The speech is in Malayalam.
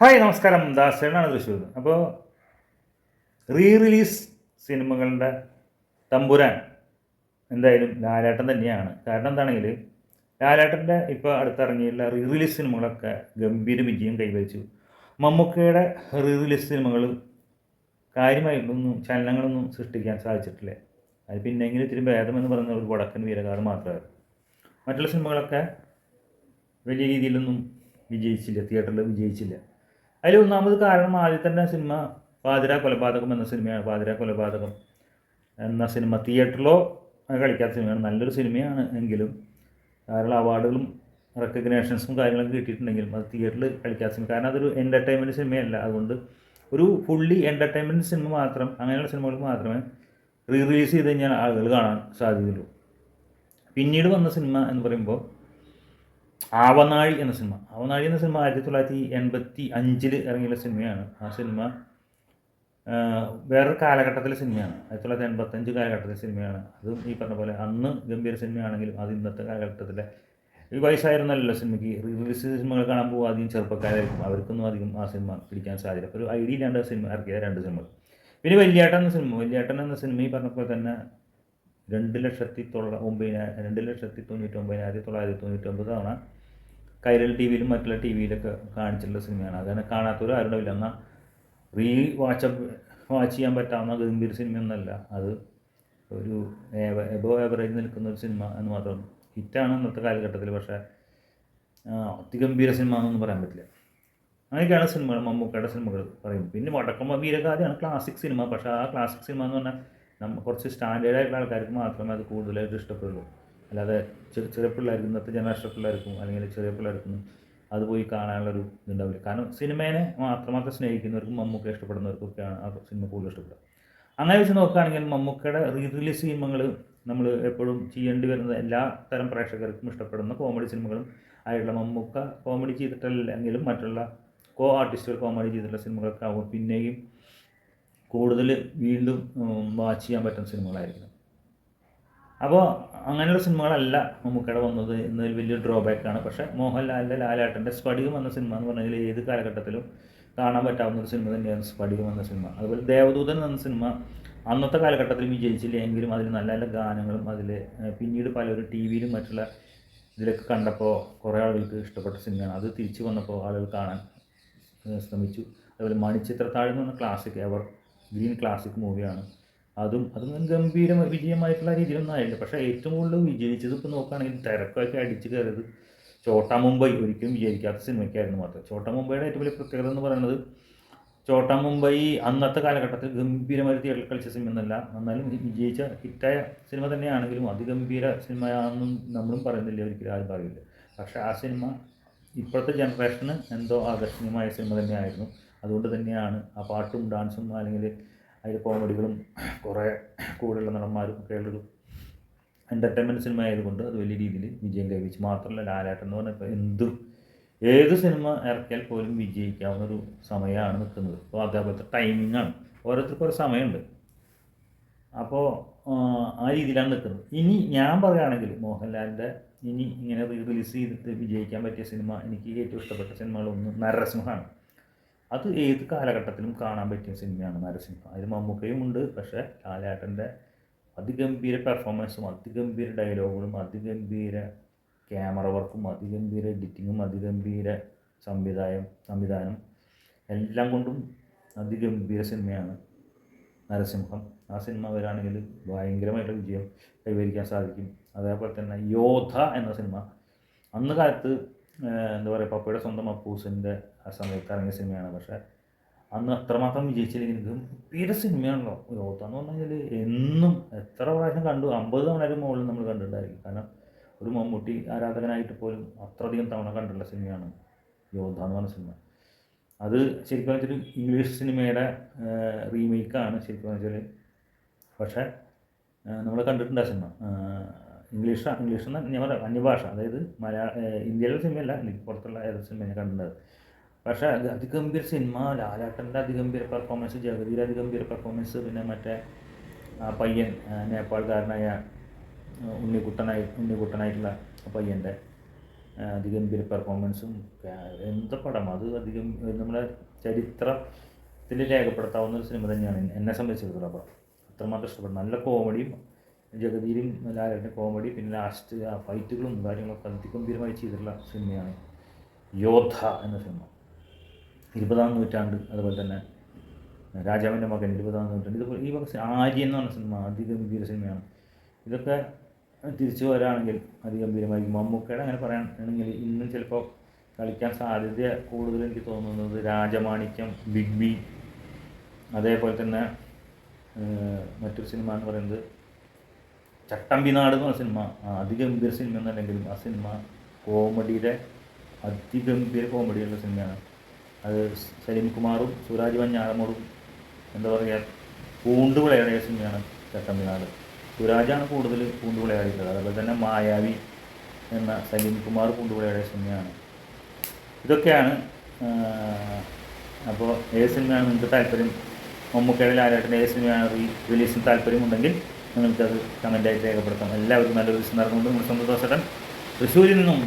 ഹായ് നമസ്കാരം. ദാസേനാണ് തൃശ്ശൂർ. അപ്പോൾ റീ റിലീസ് സിനിമകളുടെ തമ്പുരാൻ എന്തായാലും ലാലേട്ടൻ തന്നെയാണ്. കാരണം എന്താണെങ്കിൽ ലാലേട്ടന്റെ ഇപ്പോൾ അടുത്തിറങ്ങിയുള്ള റീ റിലീസ് സിനിമകളൊക്കെ ഗംഭീര വിജയം കൈവരിച്ചു. മമ്മൂക്കയുടെ റീ റിലീസ് സിനിമകൾ കാര്യമായിട്ടൊന്നും ചലനങ്ങളൊന്നും സൃഷ്ടിക്കാൻ സാധിച്ചിട്ടില്ല. അത് പിന്നെങ്കിലും ഇത്തിരി ഭേദമെന്ന് പറയുന്ന ഒരു വടക്കൻ വീരകാട് മാത്രമായിരുന്നു മറ്റുള്ള സിനിമകളൊക്കെ വലിയ രീതിയിലൊന്നും വിജയിച്ചില്ല തിയേറ്ററിൽ വിജയിച്ചില്ല. അതിൽ ഒന്നാമത് കാരണം ആദ്യം തന്നെ സിനിമ പാതിര കൊലപാതകം എന്ന സിനിമയാണ്. പാതിര കൊലപാതകം എന്ന സിനിമ തിയേറ്ററിലോ കളിക്കാത്ത സിനിമയാണ്. നല്ലൊരു സിനിമയാണ് എങ്കിലും ധാരാളം അവാർഡുകളും റെക്കഗ്നേഷൻസും കാര്യങ്ങളൊക്കെ കിട്ടിയിട്ടുണ്ടെങ്കിലും അത് തിയേറ്ററിൽ കളിക്കാത്ത സിനിമ. കാരണം അതൊരു എന്റർടൈൻമെന്റ് സിനിമയല്ല. അതുകൊണ്ട് ഒരു ഫുള്ളി എന്റർടൈൻമെന്റ് സിനിമ മാത്രം അങ്ങനെയുള്ള സിനിമകൾക്ക് മാത്രമേ റീ റിലീസ് ചെയ്ത് കഴിഞ്ഞാൽ ആളുകൾ കാണാൻ സാധ്യതയുള്ളൂ. പിന്നീട് വന്ന സിനിമ എന്ന് പറയുമ്പോൾ ആവനാഴി എന്ന സിനിമ. ആവനാഴി എന്ന സിനിമ ആയിരത്തി തൊള്ളായിരത്തി എൺപത്തി അഞ്ചിൽ ഇറങ്ങിയുള്ള സിനിമയാണ്. ആ സിനിമ വേറൊരു കാലഘട്ടത്തിലെ സിനിമയാണ്. ആയിരത്തി തൊള്ളായിരത്തി എൺപത്തഞ്ച് കാലഘട്ടത്തിലെ സിനിമയാണ്. അതും ഈ പറഞ്ഞ പോലെ അന്ന് ഗംഭീര സിനിമയാണെങ്കിലും അത് ഇന്നത്തെ കാലഘട്ടത്തിലെ ഈ വയസ്സായിരുന്നല്ലോ സിനിമയ്ക്ക് റിലീസ് സിനിമകൾ കാണാൻ പോകും ആദ്യം ചെറുപ്പക്കാരായിരിക്കും. അവർക്കൊന്നും അധികം ആ സിനിമ പിടിക്കാൻ സാധ്യത അപ്പോൾ ഒരു ഐഡിയ ഇല്ലാണ്ട് സിനിമ ഇറക്കിയ രണ്ട് സിനിമകൾ. പിന്നെ വലിയേട്ടൻ എന്ന സിനിമ. വലിയേട്ടൻ എന്ന സിനിമ ഈ പറഞ്ഞ പോലെ തന്നെ രണ്ട് ലക്ഷത്തി തൊള്ള ഒമ്പതിനായിരം രണ്ട് ലക്ഷത്തി തൊണ്ണൂറ്റി ഒമ്പതിനായിരത്തി തൊള്ളായിരത്തി തൊണ്ണൂറ്റി ഒമ്പത് തവണ കൈരൽ ടി വിയിലും മറ്റുള്ള ടി വിയിലൊക്കെ കാണിച്ചിട്ടുള്ള സിനിമയാണ്. അതന്നെ കാണാത്തൊരു ആരുടെ എന്നാൽ റീ വാച്ച് വാച്ച് ചെയ്യാൻ പറ്റാവുന്ന ഗംഭീര ഒന്നല്ല അത് ഒരു എബോ ആവറേജ് നിൽക്കുന്ന ഒരു സിനിമ എന്ന് മാത്രം. ഹിറ്റാണ് ഇന്നത്തെ കാലഘട്ടത്തിൽ പക്ഷേ അതിഗംഭീര സിനിമ എന്നൊന്നും പറയാൻ പറ്റില്ല. അങ്ങനെയൊക്കെയാണ് സിനിമകൾ മമ്മൂക്കയുടെ സിനിമകൾ പറയും പിന്നെ വടക്കമ്മ വീരഗാഥയാണ് ക്ലാസിക് സിനിമ. പക്ഷേ ആ ക്ലാസിക് സിനിമ എന്ന് പറഞ്ഞാൽ നമ്മ കുറച്ച് സ്റ്റാൻഡേർഡ് ആയിട്ടുള്ള ആൾക്കാർക്ക് മാത്രമേ അത് കൂടുതലായിട്ട് ഇഷ്ടപ്പെടുള്ളൂ. അല്ലാതെ ചെറിയ പിള്ളേർക്ക് ഇന്നത്തെ ജനറേഷൻ പിള്ളേർക്കും അല്ലെങ്കിൽ ചെറിയ പിള്ളേർക്കും അത് പോയി കാണാനുള്ളൊരു ഇതുണ്ടാവില്ല. കാരണം സിനിമേനെ മാത്രമാത്രം സ്നേഹിക്കുന്നവർക്കും മമ്മൂക്ക ഇഷ്ടപ്പെടുന്നവർക്കൊക്കെയാണ് ആ സിനിമ കൂടുതൽ ഇഷ്ടപ്പെടുക. അങ്ങനെ വെച്ച് നോക്കുകയാണെങ്കിൽ മമ്മൂക്കയുടെ റീ റിലീസ് സിനിമകൾ നമ്മൾ എപ്പോഴും ചെയ്യേണ്ടി വരുന്നത് എല്ലാ തരം പ്രേക്ഷകർക്കും ഇഷ്ടപ്പെടുന്ന കോമഡി സിനിമകളും ആയിട്ടുള്ള മമ്മൂക്ക കോമഡി ചെയ്തിട്ടല്ലെങ്കിലും മറ്റുള്ള കോ ആർട്ടിസ്റ്റുകൾ കോമഡി ചെയ്തിട്ടുള്ള സിനിമകളൊക്കെ ആകും പിന്നെയും കൂടുതൽ വീണ്ടും വാച്ച് ചെയ്യാൻ പറ്റുന്ന സിനിമകളായിരിക്കണം. അപ്പോൾ അങ്ങനെയുള്ള സിനിമകളല്ല മമ്മൂക്കയുടെ വന്നത് എന്നൊരു വലിയ ഡ്രോബാക്കാണ് പക്ഷേ മോഹൻലാലിന്റെ ലാലേട്ടന്റെ സ്ഫടികം എന്ന സിനിമ എന്ന് പറഞ്ഞാൽ ഏത് കാലഘട്ടത്തിലും കാണാൻ പറ്റാവുന്ന ഒരു സിനിമ തന്നെയാണ് സ്ഫടികം എന്ന സിനിമ. അതുപോലെ ദേവദൂതൻ എന്ന സിനിമ അന്നത്തെ കാലഘട്ടത്തിൽ വിജയിച്ചില്ല എങ്കിലും അതിൽ നല്ല നല്ല ഗാനങ്ങളും അതിൽ പിന്നീട് പലരും ടി വിയിലും മറ്റുള്ള ഇതിലൊക്കെ കണ്ടപ്പോൾ കുറേ ആളുകൾക്ക് ഇഷ്ടപ്പെട്ട സിനിമയാണ്. അത് തിരിച്ചു വന്നപ്പോൾ ആളുകൾ കാണാൻ ശ്രമിച്ചു. അതുപോലെ മണിച്ചിത്രത്താഴ് എന്ന് പറഞ്ഞ ക്ലാസിക് എവർ ഗ്രീൻ ക്ലാസിക് മൂവിയാണ്. അതും അതും ഗംഭീര വിജയമായിട്ടുള്ള രീതിയിലൊന്നും ആയില്ല പക്ഷേ ഏറ്റവും കൂടുതൽ വിജയിച്ചത് ഇപ്പോൾ നോക്കുകയാണെങ്കിൽ തിരക്കൊക്കെ അടിച്ച് കയറിയത് ചോട്ടാ മുംബൈ ഒരിക്കലും വിജയിക്കാത്ത സിനിമയ്ക്കായിരുന്നു മാത്രം. ചോട്ടാ മുംബൈയുടെ ഏറ്റവും വലിയ പ്രത്യേകത എന്ന് പറയുന്നത് ചോട്ടാ മുംബൈ അന്നത്തെ കാലഘട്ടത്തിൽ ഗംഭീരമായി തിയേറ്ററിൽ കളിച്ച സിനിമ എന്നല്ല എന്നാലും വിജയിച്ച ഹിറ്റായ സിനിമ തന്നെയാണെങ്കിലും അതിഗംഭീര സിനിമയാണെന്നും നമ്മളും പറയുന്നില്ല. ഒരിക്കലും ആരും പറയില്ല. പക്ഷേ ആ സിനിമ ഇപ്പോഴത്തെ ജനറേഷന് എന്തോ ആകർഷണീയമായ സിനിമ തന്നെയായിരുന്നു. അതുകൊണ്ട് തന്നെയാണ് ആ പാട്ടും ഡാൻസും അല്ലെങ്കിൽ അതിൽ കോമഡികളും കുറേ കൂടെയുള്ള നടന്മാരും ഉള്ളൊരു എന്റർടൈൻമെന്റ് സിനിമ ആയതുകൊണ്ട് അത് വലിയ രീതിയിൽ വിജയം കൈവച്ചു മാത്രമല്ല ലാലേട്ടൻ എന്ന് പറഞ്ഞാൽ എന്തും ഏത് സിനിമ ഇറക്കിയാൽ പോലും വിജയിക്കാവുന്ന ഒരു സമയമാണ് നിൽക്കുന്നത്. അപ്പോൾ അതേപോലത്തെ ടൈമിംഗ് ആണ്. ഓരോരുത്തർക്കും ഒരു സമയമുണ്ട്. അപ്പോൾ ആ രീതിയിലാണ് നിൽക്കുന്നത്. ഇനി ഞാൻ പറയുകയാണെങ്കിൽ മോഹൻലാലിന്റെ ഇനി ഇങ്ങനെ റീ റിലീസ് ചെയ്തിട്ട് വിജയിക്കാൻ പറ്റിയ സിനിമ എനിക്ക് ഏറ്റവും ഇഷ്ടപ്പെട്ട സിനിമകളൊന്ന് നരസിംഹമാണ് അത് ഏത് കാലഘട്ടത്തിലും കാണാൻ പറ്റിയ സിനിമയാണ് നരസിംഹം. അതിൽ മമ്മൂക്കയും ഉണ്ട് പക്ഷേ ലാലേട്ടന്റെ അതിഗംഭീര പെർഫോമൻസും അതിഗംഭീര ഡയലോഗുകളും അതിഗംഭീര ക്യാമറ വർക്കും അതിഗംഭീര എഡിറ്റിങ്ങും അതിഗംഭീര സംവിധായം സംവിധാനം എല്ലാം കൊണ്ടും അതിഗംഭീര സിനിമയാണ് നരസിംഹം. ആ സിനിമ വരാണെങ്കിൽ ഭയങ്കരമായിട്ടുള്ള വിജയം കൈവരിക്കാൻ സാധിക്കും. അതേപോലെ തന്നെ യോധ എന്ന സിനിമ. അന്ന് കാലത്ത് എന്താ പറയുക പപ്പയുടെ സ്വന്തം അപ്പൂസിന്റെ ആ സമയത്ത് ഇറങ്ങിയ സിനിമയാണ്. പക്ഷേ അന്ന് അത്രമാത്രം വിജയിച്ചില്ലെങ്കിൽ ഗംഭീര സിനിമയാണല്ലോ. എന്ന് പറഞ്ഞു കഴിഞ്ഞാൽ എന്നും എത്ര പ്രാവശ്യം കണ്ടു? അമ്പത് തവണ മുകളിൽ നമ്മൾ കണ്ടിട്ടുണ്ടായിരിക്കും. കാരണം ഒരു മമ്മൂട്ടി ആരാധകനായിട്ട് പോലും അത്രയധികം തവണ കണ്ടിട്ടുള്ള സിനിമയാണ് യോദ്ധ എന്ന് പറഞ്ഞ സിനിമ. അത് ശരിക്കും വെച്ചാൽ ഇംഗ്ലീഷ് സിനിമയുടെ റീമേക്കാണ് ശരിക്കും വെച്ചാൽ പക്ഷേ നമ്മൾ കണ്ടിട്ടുണ്ട് സിനിമ. ഇംഗ്ലീഷ് ഇംഗ്ലീഷ് എന്ന് ഞാൻ പറയാം അന്യഭാഷ. അതായത് മലയാള ഇന്ത്യയിലെ സിനിമയല്ല പുറത്തുള്ള ഏത് സിനിമ ഞാൻ കണ്ടിട്ടുണ്ട് പക്ഷേ അത് അതിഗംഭീര സിനിമ ലാലാട്ടന്റെ അതിഗംഭീര പെർഫോമൻസ് ജഗതിയുടെ അതിഗംഭീര പെർഫോമൻസ് പിന്നെ മറ്റേ ആ പയ്യൻ നേപ്പാൾക്കാരനായ ഉണ്ണിക്കുട്ടനായി ഉണ്ണിക്കുട്ടനായിട്ടുള്ള പയ്യന്റെ അതിഗംഭീര പെർഫോമൻസും എന്ത് പടം അത് അധികം നമ്മുടെ ചരിത്രത്തിൽ രേഖപ്പെടുത്താവുന്ന ഒരു സിനിമ തന്നെയാണ്. എന്നെ സംബന്ധിച്ചിടത്തോളം പടം. അത്രമാത്രം ഇഷ്ടപ്പെടും. നല്ല കോമഡിയും ജഗതിയിലും ലാലേട്ടന്റെ കോമഡി പിന്നെ ലാസ്റ്റ് ആ ഫൈറ്റുകളും കാര്യങ്ങളൊക്കെ അതിഗംഭീരമായി ചെയ്തിട്ടുള്ള സിനിമയാണ് യോദ്ധ എന്ന സിനിമ ഇരുപതാം നൂറ്റാണ്ട് അതുപോലെ തന്നെ രാജാവിന്റെ മകൻ ഇരുപതാം നൂറ്റാണ്ട്. ഇതുപോലെ ഈ വക ആര്യ എന്ന് പറഞ്ഞ സിനിമ അതിഗംഭീര സിനിമയാണ്. ഇതൊക്കെ തിരിച്ചു വരാണെങ്കിൽ അതിഗംഭീരമായി മമ്മൂക്കയുടെ അങ്ങനെ പറയുകയാണെങ്കിൽ ഇന്നും ചിലപ്പോൾ കളിക്കാൻ സാധ്യത കൂടുതൽ എനിക്ക് തോന്നുന്നത് രാജമാണിക്യം ബിഗ് ബി അതേപോലെ തന്നെ മറ്റൊരു സിനിമ എന്ന് പറയുന്നത് ചട്ടമ്പിനാട് എന്ന് പറഞ്ഞ സിനിമ. അതിഗംഭീര സിനിമ എന്നല്ലെങ്കിലും ആ സിനിമ കോമഡിയുടെ അതിഗംഭീര കോമഡിയുള്ള സിനിമയാണ്. അത് സലീം കുമാറും സുരാജ് വഞ്ഞാറമോടും എന്താ പറയുക പൂണ്ട് സിനിമയാണ് ചട്ടമ്പിനാട് സുരാജാണ് കൂടുതൽ പൂണ്ട് വിളയാടിയിട്ടുള്ളത് അതുപോലെ തന്നെ മായാവി എന്ന സലീം കുമാർ പൂണ്ട് വിളയാടിയ സിനിമയാണ്. ഇതൊക്കെയാണ് അപ്പോൾ ഏത് സിനിമയാണ് നിങ്ങൾക്ക് താല്പര്യം? മമ്മൂക്കയുടെ ലാലേട്ടന്റെ ഏത് സിനിമയാണ് റീ റിലീസിന് താല്പര്യമുണ്ടെങ്കിൽ നിങ്ങൾക്കത് കമന്റായിട്ട് രേഖപ്പെടുത്താം. എല്ലാവർക്കും നല്ലൊരു ദിവസം നടന്നുകൊണ്ട് നമ്മുടെ സന്തോഷം തൃശ്ശൂരിൽ നിന്നും